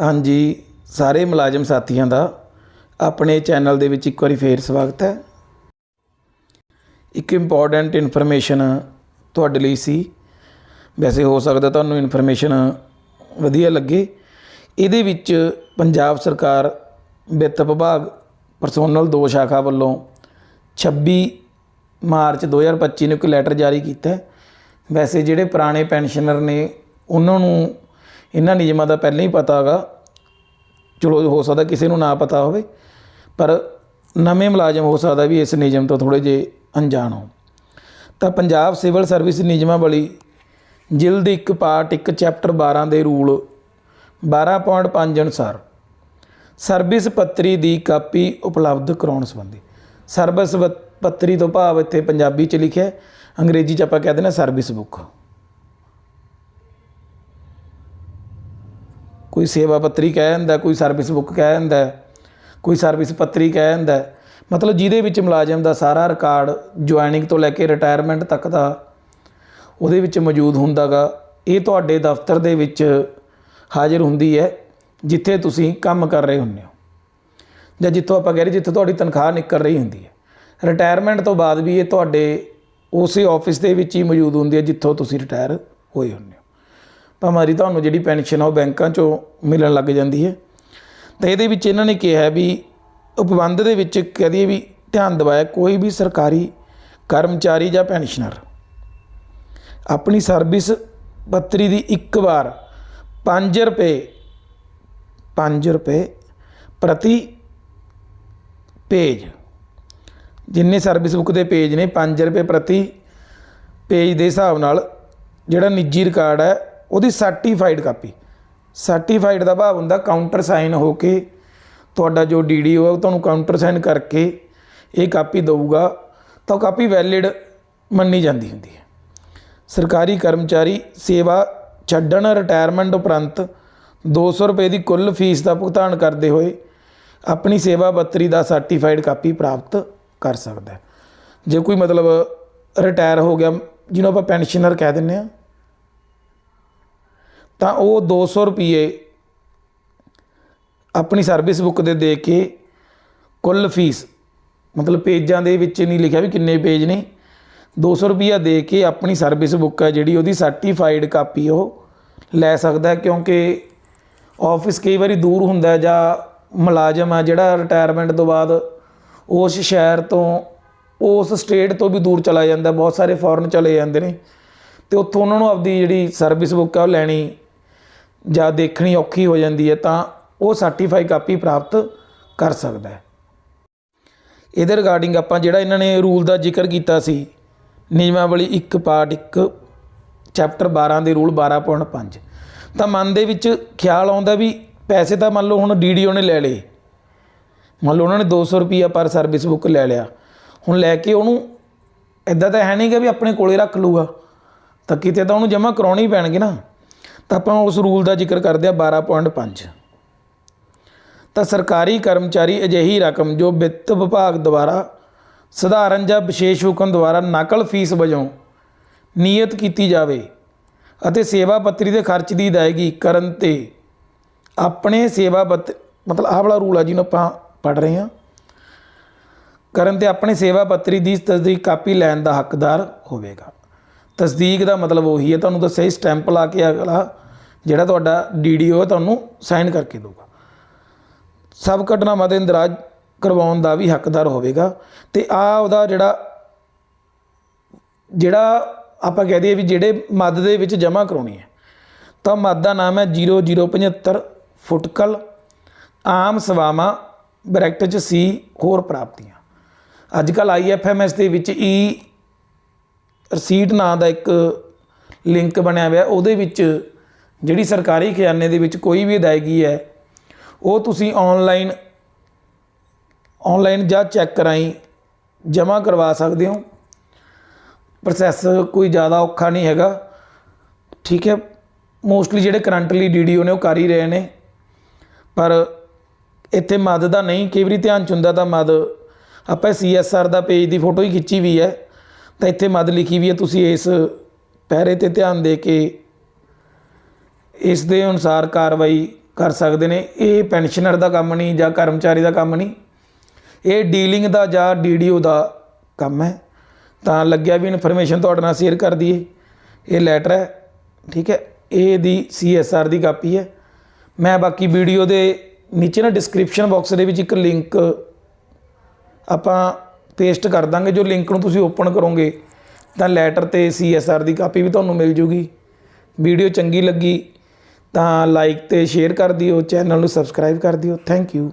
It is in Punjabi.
ਹਾਂਜੀ, ਸਾਰੇ ਮੁਲਾਜ਼ਮ ਸਾਥੀਆਂ ਦਾ ਆਪਣੇ ਚੈਨਲ ਦੇ ਵਿੱਚ ਇੱਕ ਵਾਰੀ ਫੇਰ ਸਵਾਗਤ ਹੈ। ਇੱਕ ਇੰਪੋਰਟੈਂਟ ਇਨਫੋਰਮੇਸ਼ਨ ਤੁਹਾਡੇ ਲਈ ਸੀ। ਵੈਸੇ ਹੋ ਸਕਦਾ ਤੁਹਾਨੂੰ ਇਨਫੋਰਮੇਸ਼ਨ ਵਧੀਆ ਲੱਗੇ। ਇਹਦੇ ਵਿੱਚ ਪੰਜਾਬ ਸਰਕਾਰ ਵਿੱਤ ਵਿਭਾਗ ਪਰਸੋਨਲ ਦੋ ਸ਼ਾਖਾ ਵੱਲੋਂ 26 ਮਾਰਚ 2025 ਨੂੰ ਇੱਕ ਲੈਟਰ ਜਾਰੀ ਕੀਤਾ ਵੈਸੇ ਜਿਹੜੇ ਪੁਰਾਣੇ ਪੈਨਸ਼ਨਰ ਨੇ, ਉਹਨਾਂ ਨੂੰ ਇਹਨਾਂ ਨਿਯਮਾਂ ਦਾ ਪਹਿਲਾਂ ਹੀ ਪਤਾ ਹੈਗਾ। ਚਲੋ ਹੋ ਸਕਦਾ ਕਿਸੇ ਨੂੰ ਨਾ ਪਤਾ ਹੋਵੇ, ਪਰ ਨਵੇਂ ਮੁਲਾਜ਼ਮ ਹੋ ਸਕਦਾ ਵੀ ਇਸ ਨਿਯਮ ਤੋਂ ਥੋੜੇ ਜੇ ਅਣਜਾਣ ਹੋ ਤਾਂ ਪੰਜਾਬ ਸਿਵਲ ਸਰਵਿਸ ਨਿਯਮਾਵਲੀ ਜਿਲਦ 1 ਪਾਰਟ 1 ਚੈਪਟਰ 12 ਦੇ ਰੂਲ 12.5 ਅਨੁਸਾਰ ਸਰਵਿਸ ਪੱਤਰੀ ਦੀ ਕਾਪੀ ਉਪਲਬਧ ਕਰਾਉਣ ਸੰਬੰਧੀ। ਸਰਵਿਸ ਪੱਤਰੀ ਤੋਂ ਭਾਵ ਇੱਥੇ ਪੰਜਾਬੀ ਚ ਲਿਖਿਆ ਅੰਗਰੇਜ਼ੀ ਚ ਆਪਾਂ ਕਹਿ ਦਿੰਦੇ ਹਾਂ ਸਰਵਿਸ ਬੁੱਕ। ਕੋਈ ਸੇਵਾ ਪੱਤਰੀ ਕਹਿ ਜਾਂਦਾ ਕੋਈ ਸਰਵਿਸ ਬੁੱਕ ਕਹਿ ਦਿੰਦਾ, ਕੋਈ ਸਰਵਿਸ ਪੱਤਰੀ ਕਹਿ ਜਾਂਦਾ ਮਤਲਬ ਜਿਹਦੇ ਵਿੱਚ ਮੁਲਾਜ਼ਮ ਦਾ ਸਾਰਾ ਰਿਕਾਰਡ ਜੁਆਇਨਿੰਗ ਤੋਂ ਲੈ ਕੇ ਰਿਟਾਇਰਮੈਂਟ ਤੱਕ ਦਾ ਉਹਦੇ ਵਿੱਚ ਮੌਜੂਦ ਹੁੰਦਾਗਾ। ਇਹ ਤੁਹਾਡੇ ਦਫ਼ਤਰ ਦੇ ਵਿੱਚ ਹਾਜ਼ਰ ਹੁੰਦੀ ਹੈ, ਜਿੱਥੇ ਤੁਸੀਂ ਕੰਮ ਕਰ ਰਹੇ ਹੁੰਦੇ ਹੋ। ਜਾਂ ਜਿੱਥੋਂ ਆਪਾਂ ਕਹਿ ਰਹੇ, ਜਿੱਥੇ ਤੁਹਾਡੀ ਤਨਖਾਹ ਨਿਕਲ ਰਹੀ ਹੁੰਦੀ ਹੈ। ਰਿਟਾਇਰਮੈਂਟ ਤੋਂ ਬਾਅਦ ਵੀ ਇਹ ਤੁਹਾਡੇ ਉਸੇ ਆਫਿਸ ਦੇ ਵਿੱਚ ਹੀ ਮੌਜੂਦ ਹੁੰਦੀ ਹੈ, ਜਿੱਥੋਂ ਤੁਸੀਂ ਰਿਟਾਇਰ ਹੋਏ ਹੁੰਦੇ ਹੋ। ਭਾਵੇਂ ਤੁਹਾਨੂੰ ਜਿਹੜੀ ਪੈਨਸ਼ਨ ਆ ਉਹ ਬੈਂਕਾਂ 'ਚੋਂ ਮਿਲਣ ਲੱਗ ਜਾਂਦੀ ਹੈ। ਤਾਂ ਇਹਦੇ ਵਿੱਚ ਇਹਨਾਂ ਨੇ ਕਿਹਾ ਵੀ ਉਪਬੰਧ ਦੇ ਵਿੱਚ ਕਹਿ ਦਈਏ ਵੀ ਧਿਆਨ ਦਿਵਾਇਆ ਕੋਈ ਵੀ ਸਰਕਾਰੀ ਕਰਮਚਾਰੀ ਜਾਂ ਪੈਨਸ਼ਨਰ, ਆਪਣੀ ਸਰਵਿਸ ਪੱਤਰੀ ਦੀ ਇੱਕ ਵਾਰ 5 ਰੁਪਏ 5 ਰੁਪਏ ਪ੍ਰਤੀ ਪੇਜ, ਜਿੰਨੇ ਸਰਵਿਸ ਬੁੱਕ ਦੇ ਪੇਜ ਨੇ 5 ਰੁਪਏ ਪ੍ਰਤੀ ਪੇਜ ਦੇ ਹਿਸਾਬ ਨਾਲ ਜਿਹੜਾ ਨਿੱਜੀ ਰਿਕਾਰਡ ਹੈ ਉਹਦੀ ਸਰਟੀਫਾਈਡ ਕਾਪੀ। ਸਰਟੀਫਾਈਡ ਦਾ ਭਾਵ ਹੁੰਦਾ ਕਾਊਂਟਰ ਸਾਈਨ ਹੋ ਕੇ ਤੁਹਾਡਾ ਜੋ ਡੀਡੀਓ ਹੈ ਉਹ ਤੁਹਾਨੂੰ ਕਾਊਂਟਰ ਸਾਈਨ ਕਰਕੇ ਇਹ ਕਾਪੀ ਦਊਗਾ, ਤਾਂ ਉਹ ਕਾਪੀ ਵੈਲਿਡ ਮੰਨੀ ਜਾਂਦੀ ਹੁੰਦੀ ਹੈ। ਸਰਕਾਰੀ ਕਰਮਚਾਰੀ ਸੇਵਾ ਛੱਡਣ ਰਿਟਾਇਰਮੈਂਟ ਉਪਰੰਤ 200 ਰੁਪਏ ਦੀ ਕੁੱਲ ਫੀਸ ਦਾ ਭੁਗਤਾਨ ਕਰਦੇ ਹੋਏ ਆਪਣੀ ਸੇਵਾ ਬੱਤਰੀ ਦਾ ਸਰਟੀਫਾਈਡ ਕਾਪੀ ਪ੍ਰਾਪਤ ਕਰ ਸਕਦਾ ਹੈ। ਜੇ ਕੋਈ ਮਤਲਬ ਰਿਟਾਇਰ ਹੋ ਗਿਆ, ਜਿਹਨੂੰ ਆਪਾਂ ਪੈਨਸ਼ਨਰ ਕਹਿ ਦਿੰਦੇ ਆ ਤਾਂ ਉਹ 200 ਰੁਪਏ ਆਪਣੀ ਸਰਵਿਸ ਬੁੱਕ ਦੇ ਦੇ ਕੇ ਕੁੱਲ ਫੀਸ ਮਤਲਬ ਪੇਜਾਂ ਦੇ ਵਿੱਚ ਨਹੀਂ ਲਿਖਿਆ ਵੀ ਕਿੰਨੇ ਪੇਜ ਨੇ 200 ਰੁਪਿਆ ਦੇ ਕੇ ਆਪਣੀ ਸਰਵਿਸ ਬੁੱਕ ਹੈ ਜਿਹੜੀ ਉਹਦੀ ਸਰਟੀਫਾਈਡ ਕਾਪੀ ਉਹ ਲੈ ਸਕਦਾ ਕਿਉਂਕਿ ਆਫਿਸ ਕਈ ਵਾਰੀ ਦੂਰ ਹੁੰਦਾ ਜਾਂ ਮੁਲਾਜ਼ਮ ਹੈ ਜਿਹੜਾ ਰਿਟਾਇਰਮੈਂਟ ਤੋਂ ਬਾਅਦ ਉਸ ਸ਼ਹਿਰ ਤੋਂ, ਉਸ ਸਟੇਟ ਤੋਂ ਵੀ ਦੂਰ ਚਲਾ ਜਾਂਦਾ, ਬਹੁਤ ਸਾਰੇ ਫੋਰਨ ਚਲੇ ਜਾਂਦੇ ਨੇ ਤੇ ਉੱਥੋਂ ਉਹਨਾਂ ਨੂੰ ਆਪਦੀ ਜਿਹੜੀ ਸਰਵਿਸ ਬੁੱਕ ਹੈ ਉਹ ਲੈਣੀ ਜਾਂ ਦੇਖਣੀ ਔਖੀ ਹੋ ਜਾਂਦੀ ਹੈ ਤਾਂ ਉਹ ਸਰਟੀਫਾਈ ਕਾਪੀ ਪ੍ਰਾਪਤ ਕਰ ਸਕਦਾ ਹੈ। ਇਹਦੇ ਰਿਗਾਰਡਿੰਗ ਆਪਾਂ ਜਿਹੜਾ ਇਹਨਾਂ ਨੇ ਰੂਲ ਦਾ ਜ਼ਿਕਰ ਕੀਤਾ ਸੀ, ਨਿਯਮਾਵਲੀ 1 ਪਾਰਟ 1 ਚੈਪਟਰ 12 ਦੇ ਰੂਲ 12.5 ਤਾਂ ਮਨ ਦੇ ਵਿੱਚ ਖਿਆਲ ਆਉਂਦਾ ਵੀ ਪੈਸੇ ਤਾਂ ਮੰਨ ਲਓ ਹੁਣ ਡੀਡੀਓ ਨੇ ਲੈ ਲਏ। ਮੰਨ ਲਓ ਉਹਨਾਂ ਨੇ 200 ਰੁਪਈਆ ਪਰ ਸਰਵਿਸ ਬੁੱਕ ਲੈ ਲਿਆ। ਹੁਣ ਲੈ ਕੇ ਉਹਨੂੰ ਇਦਾਂ ਤਾਂ ਹੈ ਨਹੀਂ ਕਿ ਵੀ ਆਪਣੇ ਕੋਲੇ ਰੱਖ ਲੂਗਾ ਤਾਂ ਕਿਤੇ ਤਾਂ ਉਹਨੂੰ ਜਮ੍ਹਾਂ ਕਰਾਉਣੀ ਪੈਣਗੇ ਨਾ। ਤਾਂ ਆਪਾਂ ਉਸ ਰੂਲ ਦਾ ਜ਼ਿਕਰ ਕਰਦੇ ਆ 12.5 ਤਾਂ ਸਰਕਾਰੀ ਕਰਮਚਾਰੀ ਅਜਿਹੀ ਰਕਮ ਜੋ ਵਿੱਤ ਵਿਭਾਗ ਦੁਆਰਾ ਸਧਾਰਨ ਜਾਂ ਵਿਸ਼ੇਸ਼ ਹੁਕਮ ਦੁਆਰਾ ਨਕਲ ਫੀਸ ਵਜੋਂ ਨਿਯਤ ਕੀਤੀ ਜਾਵੇ ਅਤੇ ਸੇਵਾ ਪੱਤਰੀ ਦੇ ਖਰਚ ਦੀ ਅਦਾਇਗੀ ਕਰਨ ਤੇ ਆਪਣੇ ਸੇਵਾ ਪੱਤ ਮਤਲਬ ਆਹ ਵਾਲਾ ਰੂਲ ਆ ਜਿਹਨੂੰ ਆਪਾਂ ਪੜ ਰਹੇ ਹਾਂ। ਕਰਨ ਤੇ ਆਪਣੇ ਸੇਵਾ ਪੱਤਰੀ ਦੀ ਤਸਦੀਕ ਕਾਪੀ ਲੈਣ ਦਾ ਹੱਕਦਾਰ ਹੋਵੇਗਾ। ਤਸਦੀਕ ਦਾ ਮਤਲਬ ਉਹੀ ਹੈ, ਤੁਹਾਨੂੰ ਦੱਸਿਆ ਸਟੈਂਪ ਲਾ ਕੇ ਅਗਲਾ, ਜਿਹੜਾ ਤੁਹਾਡਾ ਡੀਡੀਓ ਹੈ, ਤੁਹਾਨੂੰ ਸਾਈਨ ਕਰਕੇ ਦੇਊਗਾ। ਸਭ ਘਟਨਾਵਾਂ ਦੇ ਇੰਦਰਾਜ ਕਰਵਾਉਣ ਦਾ ਵੀ ਹੱਕਦਾਰ ਹੋਵੇਗਾ। ਤੇ ਆ ਉਹਦਾ ਜਿਹੜਾ ਜਿਹੜਾ ਆਪਾਂ ਕਹਿ ਦਈਏ ਵੀ ਜਿਹੜੇ ਮੱਦ ਦੇ ਵਿੱਚ ਜਮ੍ਹਾਂ ਕਰਾਉਣੀ ਹੈ, ਤਾਂ ਮੱਦ ਦਾ ਨਾਮ ਹੈ 0075 ਫੁਟਕਲ, ਆਮ ਸਵਾਵਾਂ, ਬ੍ਰੈਕਟ ਚ ਸੀ, ਹੋਰ ਪ੍ਰਾਪਤੀਆਂ। ਅੱਜ ਕੱਲ ਆਈਐਫਐਮਐਸ ਦੇ ਵਿੱਚ ਈ ਰਸੀਟ ਨਾਂ ਦਾ ਇੱਕ ਲਿੰਕ ਬਣਿਆ ਹੋਇਆ, ਉਹਦੇ ਵਿੱਚ ਜਿਹੜੀ ਸਰਕਾਰੀ ਖਜ਼ਾਨੇ ਦੇ ਵਿੱਚ ਕੋਈ ਵੀ ਅਦਾਇਗੀ ਹੈ, ਉਹ ਤੁਸੀਂ ਆਨਲਾਈਨ ਆਨਲਾਈਨ ਜਾਂ ਚੈੱਕ ਰਾਹੀਂ ਜਮ੍ਹਾਂ ਕਰਵਾ ਸਕਦੇ ਹੋ। ਪ੍ਰੋਸੈਸ ਕੋਈ ਜ਼ਿਆਦਾ ਔਖਾ ਨਹੀਂ ਹੈਗਾ। ਠੀਕ ਹੈ ਮੋਸਟਲੀ ਜਿਹੜੇ ਕਰੰਟਲੀ ਡੀਡੀਓ ਨੇ ਉਹ ਕਰ ਹੀ ਰਹੇ ਨੇ। ਪਰ ਇੱਥੇ ਮਦ ਦਾ ਨਹੀਂ, ਕਈ ਵਾਰੀ ਧਿਆਨ ਚ ਹੁੰਦਾ ਤਾਂ ਮਦ, ਆਪਾਂ ਸੀਐਸਆਰ ਦਾ ਪੇਜ ਦੀ ਫੋਟੋ ਹੀ ਖਿੱਚੀ ਵੀ ਹੈ। ਤਾਂ ਇੱਥੇ ਮਦ ਲਿਖੀ ਵੀ ਹੈ, ਤੁਸੀਂ ਇਸ ਪਹਿਰੇ ਤੇ ਧਿਆਨ ਦੇ ਕੇ ਇਸ ਦੇ ਅਨੁਸਾਰ ਕਾਰਵਾਈ ਕਰ ਸਕਦੇ ਨੇ। ਇਹ ਪੈਨਸ਼ਨਰ ਦਾ ਕੰਮ ਨਹੀਂ ਜਾਂ ਕਰਮਚਾਰੀ ਦਾ ਕੰਮ ਨਹੀਂ। ਇਹ ਡੀਲਿੰਗ ਦਾ ਜਾਂ ਡੀਡੀਓ ਦਾ ਕੰਮ ਹੈ। ਤਾਂ ਲੱਗਿਆ ਵੀ ਇਨਫੋਰਮੇਸ਼ਨ ਤੁਹਾਡੇ ਨਾਲ ਸ਼ੇਅਰ ਕਰ ਦਈਏ। ਇਹ ਲੈਟਰ ਹੈ, ਠੀਕ ਹੈ। ਇਹ ਦੀ ਸੀਐਸਆਰ ਦੀ ਕਾਪੀ ਹੈ। ਮੈਂ ਬਾਕੀ ਵੀਡੀਓ ਦੇ ਨੀਚੇ ਨਾ ਡਿਸਕ੍ਰਿਪਸ਼ਨ ਬਾਕਸ ਦੇ ਵਿੱਚ ਇੱਕ ਲਿੰਕ ਆਪਾਂ ਪੇਸਟ ਕਰ ਦਾਂਗੇ, ਜੋ ਲਿੰਕ ਨੂੰ ਤੁਸੀਂ ਓਪਨ ਕਰੋਗੇ, ਤਾਂ ਲੈਟਰ ਤੇ ਸੀਐਸਆਰ ਦੀ ਕਾਪੀ ਵੀ ਤੁਹਾਨੂੰ ਮਿਲ ਜੂਗੀ। ਵੀਡੀਓ ਚੰਗੀ ਲੱਗੀ ਤਾਂ ਲਾਈਕ ਤੇ ਸ਼ੇਅਰ ਕਰ ਦਿਓ, ਚੈਨਲ ਨੂੰ ਸਬਸਕ੍ਰਾਈਬ ਕਰ ਦਿਓ। Thank you.